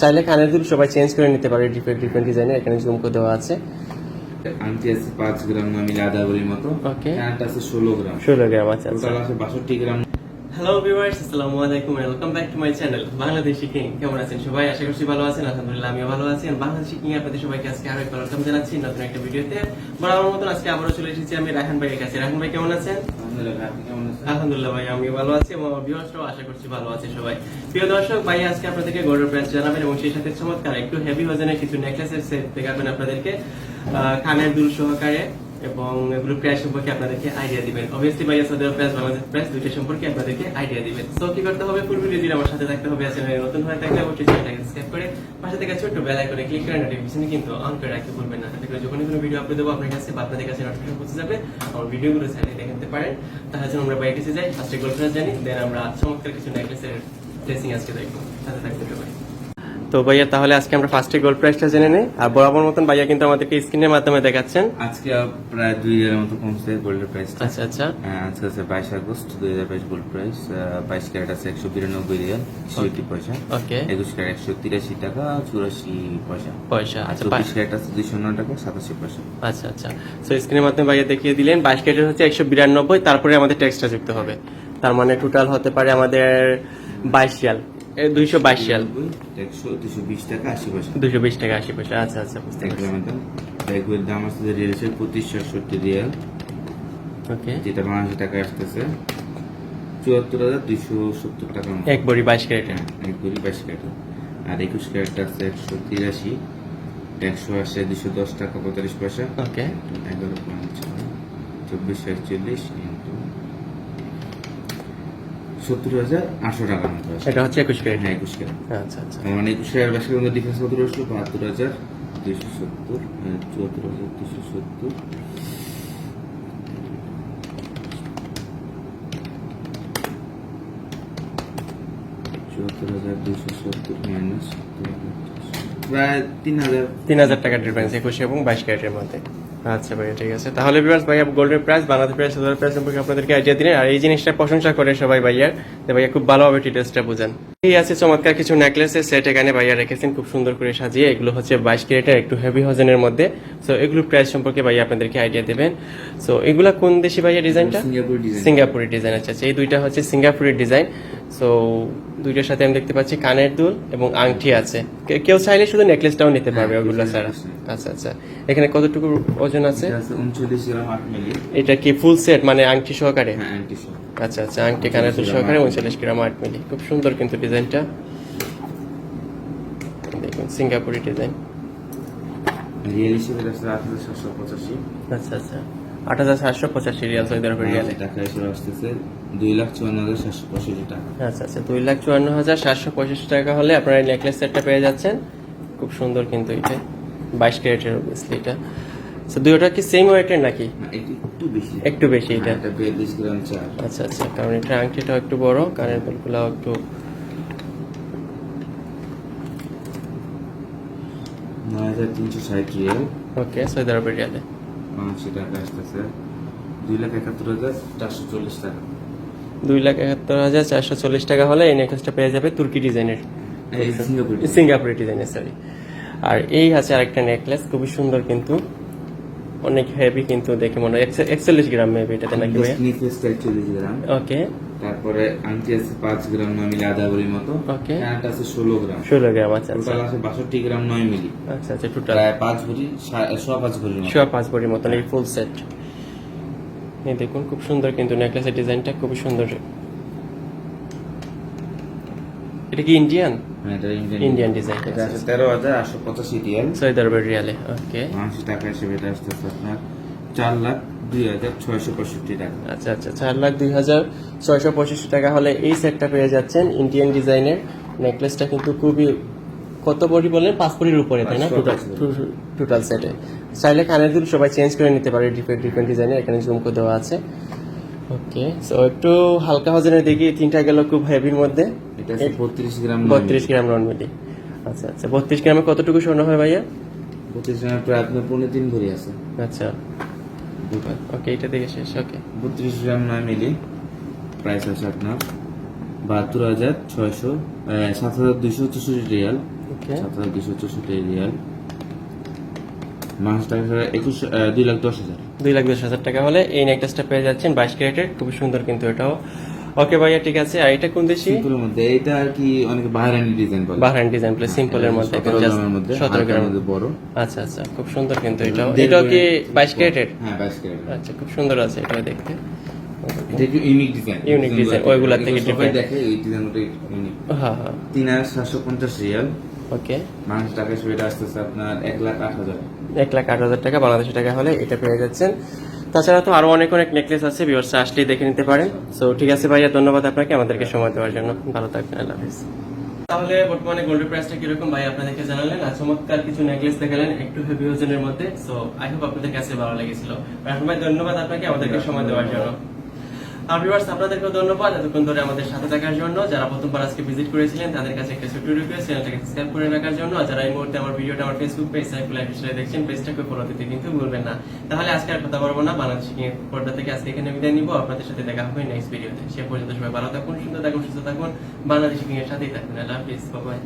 চাইলে কানের দুল সবাই চেঞ্জ করে নিতে পারে ডিফারেন্ট ডিফারেন্ট ডিজাইনের এখানে জুম করে দেওয়া আছে। আংটি আছে পাঁচ গ্রাম আমি ভরির মতো। ওকে কানটা আছে ষোলো গ্রাম। ষোলো গ্রাম আছে আচ্ছা। টোটাল আছে বাষট্টি গ্রাম। হ্যালো ভিউয়ার্স আসসালামু আলাইকুম welcome back to my channel Bangladeshi king কেমন আছেন সবাই? আশা করছি ভালো আছেন আলহামদুলিল্লাহ আমিও ভালো আছি। আর বাংলাদেশি কিং আপনাদের সবাইকে আজকে আরও একবার ওয়েলকাম জানাচ্ছি নতুন একটা ভিডিওতে। বরাবর মতন আজকে আবারও চলে এসেছি আমি রাহান ভাইয়ের কাছে। রাহান ভাই কেমন আছেন? আলহামদুলিল্লাহ ভাই আমি ভালো আছি এবং আমার ভিউয়ার্সরাও আশা করছি ভালো আছে সবাই। প্রিয় দর্শক ভাই আজকে আপনাদেরকে গোল্ডের প্রাইস জানাবেন এবং সেই সাথে চমৎকার একটু হেভি ওজনের কিছু নেকলেসের সেট দেখাবেন আপনাদেরকে। কানের দুল সহকারে। এবং এগুলো প্রাইস সম্পর্কে আপনাদেরকে আইডিয়া দিবেন। অবভিয়াসলি ভাই সৌদি প্রাইস বাংলাদেশ প্রাইস দুইটা সম্পর্কে আপনাদেরকে আইডিয়া দিবেন। তো কি করতে হবে? ফুল ভিডিও দিন আমার সাথে থাকতে হবে। চ্যানেলে নতুন হয়ে থাকলে অবশ্যই চ্যানেলটাকে সাবস্ক্রাইব করে পাশে থেকে ছোট্ট বেল আইকনে ক্লিক করে নোটিফিকেশন কিন্তু অন করে রাখতে ভুলবেন না। করে যখনই কোনো ভিডিও আপলোড দেবো, আপনার কাছে আপনাদের কাছে নোটিফিকেশন পৌঁছে যাবে। আমার ভিডিওগুলো সাইডে দেখে নিতে পারেন। তাহলে আমরা বাইরে যাই। ফার্স্টে গোল্ড প্রাইস জানি দেন আমরা চমৎকার কিছু নেকলেসের ড্রেসিং আজকে দেখব। সাথে থাকতে সবাই। তো ভাইয়া তাহলে আজকে আমরা ফার্স্টে গোল্ড প্রাইসটা জেনে নেই। আর বরাবর মতন ভাইয়া কিন্তু আমাদেরকে স্ক্রিনের মাধ্যমে দেখাচ্ছেন। আজকে প্রায় দুই হাজারের মতো কমছে গোল্ডের প্রাইসটা আচ্ছা আচ্ছা। আজকে আছে বাইশ আগস্ট দুই হাজার বাইশ গোল্ড প্রাইস বাইশ ক্যারেট আছে একশো বিরানব্বই রিয়াল ছিষট্টি পয়সা। ওকে। একুশ ক্যারেট একশো তিরাশি টাকা চুরাশি পয়সা। পয়সা আচ্ছা চব্বিশ বা- ক্যারেট আছে দুইশো নয় টাকা সাতাশি পয়সা। আচ্ছা আচ্ছা। সো স্ক্রিনের মাধ্যমে ভাইয়া দেখিয়ে দিলেন বাইশ কেটের হচ্ছে একশো বিরানব্বই তারপরে আমাদের ট্যাক্সটা যুক্ত হবে। তার মানে টোটাল হতে পারে আমাদের বাইশ শিয়াল দুইশো বাইশ একশো দুশো বিশ টাকা আশি পয়সা। দুইশো বিশ টাকা আশি পয়সা। আচ্ছা আচ্ছা বুঝতে এক গ্রামের দাম। ব্যাগের দাম আছে রিয়েল এসে পঁচিশ সাতষট্টি রিয়াল। ওকে। যেটা বাংলাদেশি টাকা আসতেছে। চুয়াত্তর হাজার দুইশো সত্তর টাকা। এক বড়ি বাইশ ক্যারেটের হ্যাঁ, এক বাইশ ক্যারেট। আর একুশ ক্যারেট আছে একশো তিরাশি। একশো আশি দুশো দশ টাকা পঁয়তাল্লিশ পয়সা। ওকে। এগারো পয়েন্ট চব্বিশ একচল্লিশ সত্তর হাজার আটশো টাকার মতো আসে। এটা হচ্ছে একুশ ক্যারেট। হ্যাঁ একুশ ক্যারেট। আচ্ছা আচ্ছা। মানে একুশ ক্যারেট বাইশ ক্যারেট ডিফারেন্স কত আসলো বাহাত্তর হাজার দুইশো সত্তর চুয়াত্তর হাজার দুশো সত্তর। চুয়াত্তর হাজার দুশো সত্তর মাইনাস প্রায় তিন হাজার। তিন হাজার টাকার ডিফারেন্স একুশ এবং বাইশ ক্যারেটের মধ্যে। আচ্ছা ভাইয়া ঠিক আছে। তাহলে বিভাস ভাইয়া গোল্ডের প্রাইস বাংলাদেশ প্রাইস হাজার প্রাইস সম্পর্কে আপনাদেরকে আইডিয়া দিলেন। আর এই জিনিসটা প্রশংসা করে সবাই ভাইয়ার যে ভাইয়া খুব ভালোভাবে ডিটেলসটা বুঝেন। এই আছে চমৎকার কিছু নেকলেসের সেট এখানে ভাইয়া রেখেছেন খুব সুন্দর করে সাজিয়ে। এগুলো হচ্ছে বাইশ ক্যারেটের একটু হেভি ওজনের মধ্যে। সো এগুলোর প্রাইস সম্পর্কে ভাইয়া আপনাদেরকে আইডিয়া দেবেন। সো এগুলা কোন দেশি ভাইয়া ডিজাইনটা সিঙ্গাপুর ডিজাইন সিঙ্গাপুরি আচ্ছা আচ্ছা। এই দুইটা হচ্ছে সিঙ্গাপুরের ডিজাইন সো দুইটার সাথে আমি দেখতে পাচ্ছি কানের দুল এবং আংটি আছে। কেউ চাইলে শুধু নেকলেসটাও নিতে পারবে হ্যাঁ, ওগুলো ছাড়া। আচ্ছা আচ্ছা। এখানে কতটুকু ওজন আছে? এটা আট কি ফুল সেট মানে আংটি সহকারে? হ্যাঁ অ্যান্টি সহ আচ্ছা আচ্ছা আংটি কানের দুল সহকারে উনচল্লিশ গ্রাম আট মিলি খুব সুন্দর কিন্তু ডিজাইনটা। দেখুন সিঙ্গাপুরি ডিজাইন। রিয়েল হিসেবে আট আচ্ছা আচ্ছা। আট হাজার সাতশো পঁচাশি রিয়াল সৌদি আরবের রিয়ালে। টাকা হিসেবে আসতেছে। দুই লাখ চুয়ান্ন হাজার সাতশো পঁয়ষট্টি টাকা। আচ্ছা আচ্ছা দুই লাখ চুয়ান্ন হাজার সাতশো পঁয়ষট্টি টাকা হলে আপনারা এই নেকলেস সেটটা পেয়ে যাচ্ছেন। খুব সুন্দর কিন্তু এটা। বাইশ ক্যারেটের অবভিয়াসলি এটা। তো দুইটা কি সেম ওয়েটের নাকি? একটু বেশি। একটু বেশি এটা। হ্যাঁ, বিয়াল্লিশ গ্রাম চার। আচ্ছা আচ্ছা কারণ এটা আংটিটাও একটু বড় কানের বলগুলাও একটু নয় হাজার তিনশো ষাট রিয়াল। ওকে সৌদি আরবের রিয়ালে। পাঁচশো টাকা আসতেছে। দুই লাখ একাত্তর হাজার চারশো চল্লিশ টাকা। দুই লাখ একাত্তর হাজার চারশো চল্লিশ টাকা হলে এই নেকলেসটা পেয়ে যাবে তুর্কি ডিজাইনের। সিঙ্গাপুরি ডিজাইনের সরি আর এই আছে আরেকটা নেকলেস খুবই সুন্দর কিন্তু। অনেক হেভি কিন্তু দেখে মনে হয়। একচল্লিশ- গ্রাম মেবি এটাতে নাকি নিকলেসটা একচল্লিশ গ্রাম। ওকে তারপরে আংটি আছে পাঁচ গ্রাম নয় মিলি আধা ভরির মতো। ওকে কানটা আছে ষোলো গ্রাম। ষোলো গ্রাম আচ্ছা আচ্ছা। টোটাল আছে বাষট্টি গ্রাম নয় মিলি। আচ্ছা আচ্ছা টোটাল প্রায় পাঁচ ভরি সোয়া পাঁচ ভরির মতো। সোয়া পাঁচ বড়ির মতন এই ফুল সেট এই দেখুন খুব সুন্দর কিন্তু নেকলেসের ডিজাইনটা খুবই সুন্দর। এটা কি ইন্ডিয়ান ইন্ডিয়ান ইন্ডিয়ান ডিজাইন এটা আছে তেরো হাজার আটশো পঁচাশি রিয়াল আরবের রিয়ালে ওকে বাংলাদেশি টাকা হিসেবে এটা আসতেছে আপনার চার লাখ দুই হাজার ছয়শো পঁয়ষট্টি টাকা। আচ্ছা আচ্ছা চার লাখ দুই হাজার ছয়শো পঁচিশটি টাকা হলে এই সেটটা পেয়ে যাচ্ছেন ইন্ডিয়ান ডিজাইনের নেকলেসটা কিন্তু খুবই কত বড়ি বলেন? পাঁচ বড়ির উপরে তাই না? টোটাল সেটে চাইলে কানের দুল সবাই চেঞ্জ করে নিতে পারে ডিফারেন্ট ডিফারেন্ট ডিজাইনের এখানে জুম করে দেওয়া আছে। ওকে সো একটু হালকা ওজনের দেখি তিনটা গেল খুব হেভির মধ্যে। এটা বত্রিশ গ্রাম বত্রিশ গ্রাম নন মিলি আচ্ছা আচ্ছা বত্রিশ গ্রামে কতটুকু স্বর্ণ হয় ভাইয়া? বত্রিশ গ্রাম প্রায় আপনার পনেরো তিন ভরি আছে। আচ্ছা। ওকে এটা দেখে শেষ ওকে বত্রিশ গ্রাম নয় মিলি। প্রাইস আছে আপনার বাহাত্তর হাজার ছয়শো সাত হাজার দুইশো চৌষট্টি রিয়াল। ওকে সাত হাজার দুশো চৌষট্টি রিয়াল। মাস টাকা একুশ দুই লাখ দশ হাজার। দুই লাখ দশ হাজার টাকা হলে এই নেকলেসটা পেয়ে যাচ্ছেন বাইশ ক্যারেটের। খুবই সুন্দর কিন্তু এটাও। ওকে ভাইয়া ঠিক আছে। আর এটা কোন দেশি? সিম্পলের মধ্যে। এটা আর কি অনেকে বাহারানি ডিজাইন বলে। বাহরাইন ডিজাইন প্লে সিম্পলের মধ্যে। সতেরো গ্রামের মধ্যে বড়। আচ্ছা আচ্ছা খুব সুন্দর কিন্তু এটাও। দেড় এটাও কি ভরি- বাইশ ক্যারেটের? হ্যাঁ বাইশ ক্যারেট আচ্ছা খুব সুন্দর আছে এটা দেখতে। এটা একটু ইউনিক ডিজাইন Unique design, ওইগুলার থেকে different। দেখে এই ডিজাইন ওটা ইউনিক হ্যাঁ হ্যাঁ। তিন হাজার সাতশো পঞ্চাশ রিয়াল। ওকে। মানুষ টাকা সেটা আসতেছে আপনার এক লাখ আট হাজার। এক লাখ আট হাজার টাকা বাংলাদেশি টাকা হলে এটা পেয়ে যাচ্ছেন। তাছাড়া তো আরও অনেক অনেক নেকলেস আছে ভিউয়ার্স আসলেই দেখে নিতে পারেন। সো ঠিক আছে ভাইয়া ধন্যবাদ আপনাকে আমাদেরকে সময় দেওয়ার জন্য। ভালো থাকবেন আল্লাহ হাফিজ। তাহলে বর্তমানে গোল্ডের প্রাইসটা কীরকম ভাই আপনাদেরকে জানালেন? আর চমৎকার কিছু নেকলেস দেখালেন একটু হেভি ওজনের মধ্যে। সো আই হোপ আপনাদের কাছে ভালো লেগেছিল। রাহুল ভাই ধন্যবাদ আপনাকে আমাদেরকে সময় দেওয়ার জন্য। আর ভিউয়ার্স, আপনাদেরকেও ধন্যবাদ এতক্ষণ ধরে আমাদের সাথে থাকার জন্য। যারা প্রথমবার আজকে ভিজিট করেছিলেন, তাদের কাছে একটা ছোট্ট রিকোয়েস্ট চ্যানেলটাকে সাবস্ক্রাইব করে রাখার জন্য। যারা এই মুহূর্তে আমার ভিডিওটা আমার Facebook page Saiful life style দেখছেন পেজটাকে ফলো দিতে কিন্তু ভুলবেন না। তাহলে আজকে আর কথা বলব না। বাংলাদেশ পর্দা থেকে আজকে এখানে বিদায় নিব। আপনাদের সাথে দেখা হবে নেক্সট ভিডিওতে সে পর্যন্ত সবাই ভালো থাকুন, সুন্দর থাকুন, সুস্থ থাকুন। বাংলাদেশ কিং এর সাথেই থাকুন। আল্লাহ হাফিজ বাই